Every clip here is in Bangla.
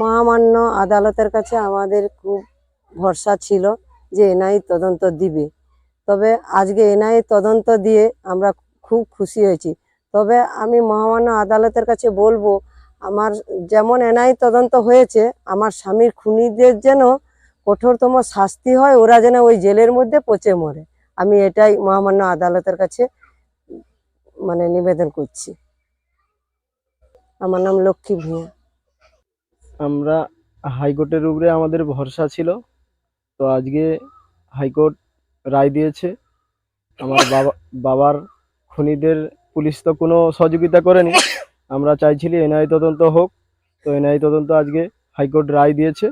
মহামান্য আদালতের কাছে আমাদের খুব ভরসা ছিল যে এনআই তদন্ত দিবে। তবে আজকে এনআই তদন্ত দিয়ে আমরা খুব খুশি হয়েছি। তবে আমি মহামান্য আদালতের কাছে বলব, আমার যেমন এনআই তদন্ত হয়েছে, আমার স্বামীর খুনিদের যেন কঠোরতম শাস্তি হয়, ওরা যেন ওই জেলের মধ্যে পচে মরে। আমি এটাই মহামান্য আদালতের কাছে মানে নিবেদন করছি। আমার নাম লক্ষ্মী ভূঁইয়া। আমরা হাইকোর্টের উপরে আমাদের ভরসা ছিল। তো আজকে হাইকোর্ট রায় দিয়েছে। আমার বাবা বাবার খুনিদের পুলিশ তো কোনো সহযোগিতা করেনি। আমরা চাইছিলি এনআই তদন্ত হোক। তো এনআই তদন্ত আজকে হাইকোর্ট রায় দিয়েছে।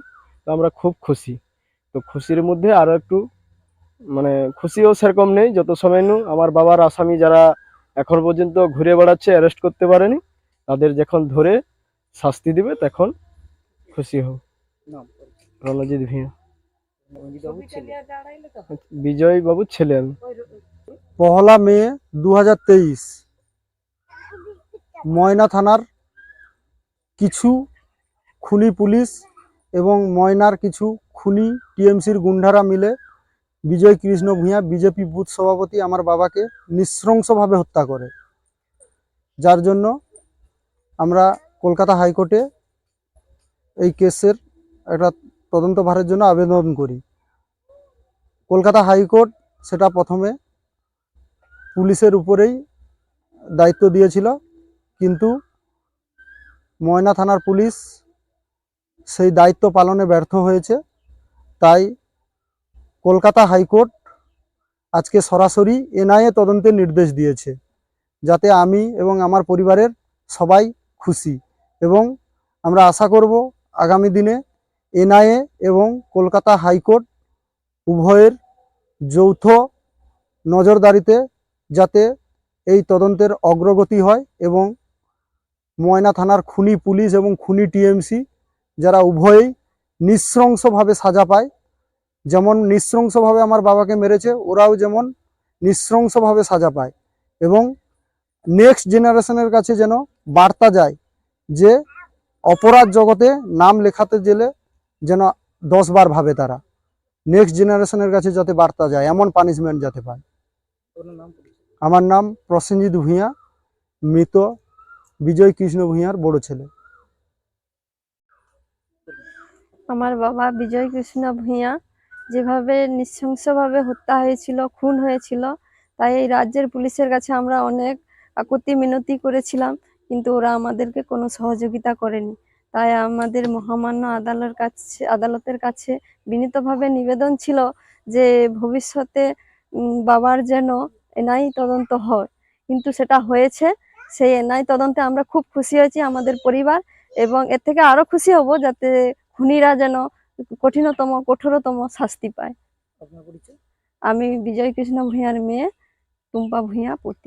তো আমরা খুব খুশি। তো খুশির মধ্যে আরও একটু মানে খুশিও সেরকম নেই যত সময় নু। আমার বাবার আসামি যারা এখন পর্যন্ত ঘুরে বেড়াচ্ছে অ্যারেস্ট করতে পারেনি তাদের যখন ধরে শাস্তি দিবে তখন খুশি হব। রণজিৎ ভূঁইয়া বিজয় বাবুর ছেলে আমি। পহলা মে দু হাজার তেইশ। ময়না থানার কিছু খুনি পুলিশ এবং ময়নার কিছু খুনি টিএমসির গুন্ডারা মিলে বিজয় কৃষ্ণ ভূঁইয়া বিজেপি বুথ সভাপতি আমার বাবাকে নৃশংসভাবে হত্যা করে। যার জন্য আমরা কলকাতা হাইকোর্টে এই কেসের একটা তদন্তভারের জন্য আবেদন করি। কলকাতা হাইকোর্ট সেটা প্রথমে পুলিশের উপরেই দায়িত্ব দিয়েছিল, কিন্তু ময়না থানার পুলিশ সেই দায়িত্ব পালনে ব্যর্থ হয়েছে। তাই কলকাতা হাইকোর্ট আজকে সরাসরি এনআইএ তদন্তের নির্দেশ দিয়েছে, যাতে আমি এবং আমার পরিবারের সবাই খুশি। এবং আমরা আশা করব আগামী দিনে এনআইএ এবং কলকাতা হাইকোর্ট উভয়ের যৌথ নজরদারিতে যাতে এই তদন্তের অগ্রগতি হয় এবং ময়না থানার খুনি পুলিশ এবং খুনি টিএমসি যারা উভয়েই নৃশংসভাবে সাজা পায়। যেমন নৃশংসভাবে আমার বাবাকে মেরেছে, ওরাও যেমন নৃশংসভাবে সাজা পায় এবং নেক্সট জেনারেশনের কাছে যেন বার্তা যায় যে অপরাধ জগতে নাম লেখাতে গেলে যেন দশবার ভাবে তারা। নেক্সট জেনারেশনের কাছে যাতে বার্তা যায়, এমন পানিশমেন্ট যাতে পায়। আমার নাম প্রসেনজিৎ ভূঁইয়া, মৃত বিজয় কৃষ্ণ ভূঁইয়ার বড় ছেলে। আমার বাবা বিজয় কৃষ্ণ ভূঁইয়া, যেভাবে নৃশংসভাবে হত্যা হয়েছিল, খুন হয়েছিল, তাই এই রাজ্যের পুলিশের কাছে আমরা অনেক আকুতি মিনতি করেছিলাম। কিন্তু ওরা আমাদেরকে কোনো সহযোগিতা করেনি। তাই আমাদের মহামান্য আদালতের কাছে আদালতের কাছে বিনীতভাবে নিবেদন ছিল যে ভবিষ্যতে বাবার যেন এনআই তদন্ত হয়। কিন্তু সেটা হয়েছে। সেই এনআই তদন্তে আমরা খুব খুশি হয়েছি আমাদের পরিবার এবং এর থেকে আরও খুশি হব যাতে খুনিরা যেন কঠিনতম কঠোরতম শাস্তি পায়। আমি বিজয় কৃষ্ণ ভূঁইয়ার মেয়ে টুম্পা ভূঁইয়া পতি